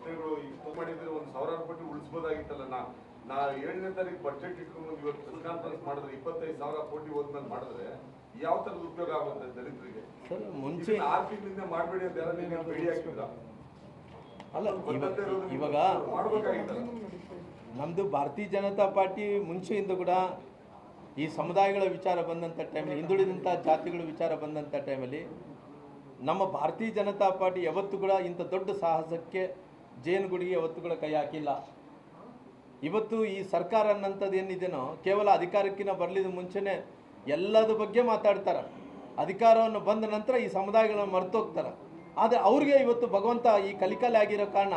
ಇಷ್ಟು ಮಾಡಿದ್ರೆ ಒಂದು ಸಾವಿರಾರು ಕೋಟಿ ಉಳಿಸ್ಬೋದಾಗಿತ್ತಲ್ಲ ನಾ ನಾ ಏಳನೇ ತಾರೀಕು ಬಜೆಟ್ ಇಟ್ಕೊಂಡು ಇವತ್ತು ಪ್ರೆಸ್ ಕಾನ್ಫರೆನ್ಸ್ ಮಾಡಿದ್ರೆ ಇಪ್ಪತ್ತೈದು ಸಾವಿರ ಕೋಟಿ ಹೋದ್ಮೇಲೆ ಮಾಡಿದ್ರೆ ಯಾವ ತರದ ಉಪಯೋಗ ಆಗುತ್ತೆ ದಲಿತರಿಗೆ? ಸರ್ ಮುಂಚೆ ಆರು ತಿಂಗಳಿಂದ ಮಾಡಬೇಡಿ ಅಂತ ಯಾರು ನೀವು ಬೇಡಿ ಹಾಕಿದ್ರ? ಅಲ್ಲ ಇವಾಗ ನಮ್ದು ನಮ್ಮದು ಭಾರತೀಯ ಜನತಾ ಪಾರ್ಟಿ ಮುಂಚೆಯಿಂದ ಕೂಡ ಈ ಸಮುದಾಯಗಳ ವಿಚಾರ ಬಂದಂಥ ಟೈಮಲ್ಲಿ ಹಿಂದುಳಿದಂಥ ಜಾತಿಗಳ ವಿಚಾರ ಬಂದಂಥ ಟೈಮಲ್ಲಿ ನಮ್ಮ ಭಾರತೀಯ ಜನತಾ ಪಾರ್ಟಿ ಯಾವತ್ತೂ ಕೂಡ ಇಂಥ ದೊಡ್ಡ ಸಾಹಸಕ್ಕೆ ಜೇನುಗುಡಿಗೆ ಒತ್ತುಗಳ ಕೈ ಹಾಕಿಲ್ಲ. ಇವತ್ತು ಈ ಸರ್ಕಾರ ಅನ್ನಂಥದ್ದು ಏನಿದೆನೋ, ಕೇವಲ ಅಧಿಕಾರಕ್ಕಿಂತ ಬರಲಿದ ಮುಂಚೆನೇ ಎಲ್ಲದ ಬಗ್ಗೆ ಮಾತಾಡ್ತಾರೆ. ಅಧಿಕಾರವನ್ನು ಬಂದ ನಂತರ ಈ ಸಮುದಾಯಗಳನ್ನು ಮರ್ತೋಗ್ತಾರೆ. ಆದರೆ ಅವ್ರಿಗೆ ಇವತ್ತು ಭಗವಂತ ಈ ಕಲಿಕಾಲ ಆಗಿರೋ ಕಾರಣ,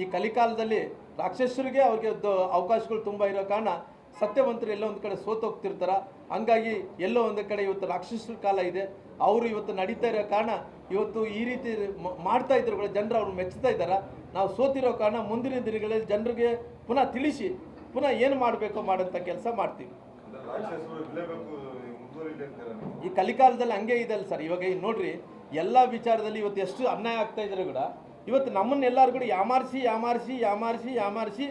ಈ ಕಲಿಕಾಲದಲ್ಲಿ ರಾಕ್ಷಸರಿಗೆ ಅವ್ರಿಗೆ ಅವಕಾಶಗಳು ತುಂಬ ಇರೋ ಕಾರಣ ಸತ್ಯವಂತರು ಎಲ್ಲೋ ಒಂದು ಕಡೆ ಸೋತೋಗ್ತಿರ್ತಾರ ಹಂಗಾಗಿ ಎಲ್ಲೋ ಒಂದು ಕಡೆ ಇವತ್ತು ರಾಕ್ಷಸರ ಕಾಲ ಇದೆ. ಅವರು ಇವತ್ತು ನಡೀತಾ ಇರೋ ಕಾರಣ ಇವತ್ತು ಈ ರೀತಿ ಮಾಡ್ತಾ ಇದ್ರು ಕೂಡ ಜನರು ಅವ್ರು ಮೆಚ್ಚುತ್ತಾ ಇದ್ದಾರೆ. ನಾವು ಸೋತಿರೋ ಕಾರಣ ಮುಂದಿನ ದಿನಗಳಲ್ಲಿ ಜನರಿಗೆ ಪುನಃ ತಿಳಿಸಿ, ಪುನಃ ಏನು ಮಾಡಬೇಕೋ ಮಾಡೋಂಥ ಕೆಲಸ ಮಾಡ್ತೀವಿ. ಈ ಕಲಿಕಾಲದಲ್ಲಿ ಹಂಗೆ ಇದೆ ಅಲ್ಲ ಸರ್. ಇವಾಗ ಈಗ ನೋಡ್ರಿ, ಎಲ್ಲ ವಿಚಾರದಲ್ಲಿ ಇವತ್ತು ಎಷ್ಟು ಅನ್ಯಾಯ ಆಗ್ತಾ ಇದ್ರೆ ಕೂಡ, ಇವತ್ತು ನಮ್ಮನ್ನೆಲ್ಲರೂ ಕೂಡ ಯಾಮಾರಿಸಿ ಯಾಮಾರಿಸಿ ಯಾಮಾರಿಸಿ ಯಾಮಾರಿಸಿ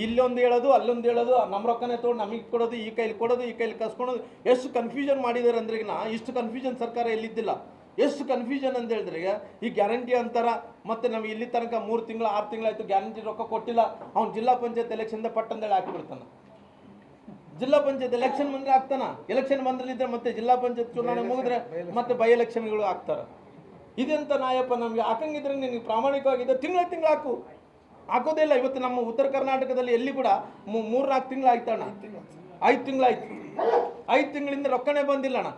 ಇಲ್ಲೊಂದು ಹೇಳೋದು ಅಲ್ಲೊಂದು ಹೇಳೋದು ನಮ್ಮ ರೊಕ್ಕನೇ ತೊಗೊಂಡು ನಮಗೆ ಕೊಡೋದು ಈ ಕೈಲಿ ಕೊಡೋದು ಈ ಕೈಲಿ ಕಸ್ಕೊಳೋದು. ಎಷ್ಟು ಕನ್ಫ್ಯೂಷನ್ ಮಾಡಿದ್ದಾರೆ ಅಂದ್ರೆ ಈಗ ನಾ ಇಷ್ಟು ಕನ್ಫ್ಯೂಷನ್ ಸರ್ಕಾರ ಎಲ್ಲಿದ್ದಿಲ್ಲ. ಎಷ್ಟು ಕನ್ಫ್ಯೂಷನ್ ಅಂತ ಹೇಳಿದ್ರೆ ಈಗ ಈ ಗ್ಯಾರಂಟಿ ಅಂತಾರ ಮತ್ತೆ ನಮ್ಗೆ ಇಲ್ಲಿ ತನಕ ಮೂರು ತಿಂಗಳು ಆರು ತಿಂಗಳಾಯ್ತು ಗ್ಯಾರಂಟಿ ರೊಕ್ಕ ಕೊಟ್ಟಿಲ್ಲ. ಅವ್ನು ಜಿಲ್ಲಾ ಪಂಚಾಯತ್ ಎಲೆಕ್ಷನ್ ಪಟ್ಟಂದೇಳಿ ಹಾಕಿಬಿಡ್ತಾನೆ ಜಿಲ್ಲಾ ಪಂಚಾಯತ್ ಎಲೆಕ್ಷನ್ ಬಂದ್ರೆ ಆಗ್ತಾನ ಎಲೆಕ್ಷನ್ ಬಂದ್ರಲ್ಲಿದ್ರೆ ಮತ್ತೆ ಜಿಲ್ಲಾ ಪಂಚಾಯತ್ ಚುನಾವಣೆ ಮುಗಿದ್ರೆ ಮತ್ತೆ ಬೈ ಎಲೆಕ್ಷನ್ಗಳು ಆಗ್ತಾರ ಇದೆಂತ ನಾಯಪ್ಪ ನಮ್ಗೆ? ಹಾಕಂಗಿದ್ರೆ ನಿನಗೆ ಪ್ರಾಮಾಣಿಕವಾಗಿದೆ ತಿಂಗಳ ತಿಂಗಳು ಹಾಕು. ಹಾಕೋದೇ ಇಲ್ಲ. ಇವತ್ತು ನಮ್ಮ ಉತ್ತರ ಕರ್ನಾಟಕದಲ್ಲಿ ಎಲ್ಲಿ ಕೂಡ ಮೂರು ನಾಲ್ಕು ತಿಂಗಳು ಆಯ್ತಣ್ಣ ಐದು ತಿಂಗಳಾಯ್ತು. ಐದು ತಿಂಗಳಿಂದ ರೊಕ್ಕನೇ ಬಂದಿಲ್ಲ ಅಣ್ಣ.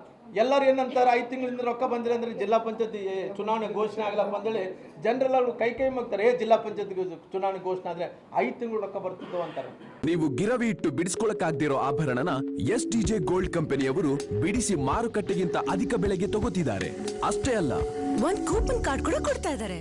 ಎಲ್ಲರೂ ಏನಂತಾರೆ ಐದು ತಿಂಗಳಿಂದ ರೊಕ್ಕ ಬಂದಿಲ್ಲ ಅಂದ್ರೆ ಜಿಲ್ಲಾ ಪಂಚಾಯತಿ ಚುನಾವಣೆ ಘೋಷಣೆ ಆಗಲಪ್ಪ ಅಂತೇಳಿ ಜನರೆಲ್ಲ ಅವ್ರು ಕೈ ಕೈ ಮಾಡ್ತಾರೆ ಏ ಜಿಲ್ಲಾ ಪಂಚಾಯತ್ ಚುನಾವಣೆ ಘೋಷಣೆ ಆದ್ರೆ ಐದು ತಿಂಗಳು ರೊಕ್ಕ ಬರ್ತಿತ್ತು ಅಂತಾರೆ. ನೀವು ಗಿರವಿ ಇಟ್ಟು ಬಿಡಿಸ್ಕೊಳಕ್ಕಾಗ್ದಿರೋ ಆಭರಣನ ಎಸ್ ಡಿಜೆ ಗೋಲ್ಡ್ ಕಂಪನಿಯವರು ಬಿಡಿಸಿ ಮಾರುಕಟ್ಟೆಗಿಂತ ಅಧಿಕ ಬೆಲೆಗೆ ತಗೋತಿದ್ದಾರೆ. ಅಷ್ಟೇ ಅಲ್ಲ. ಒಂದು ಕೂಪನ್ ಕಾರ್ಡ್ ಕೂಡ ಕೊಡ್ತಾ ಇದಾರೆ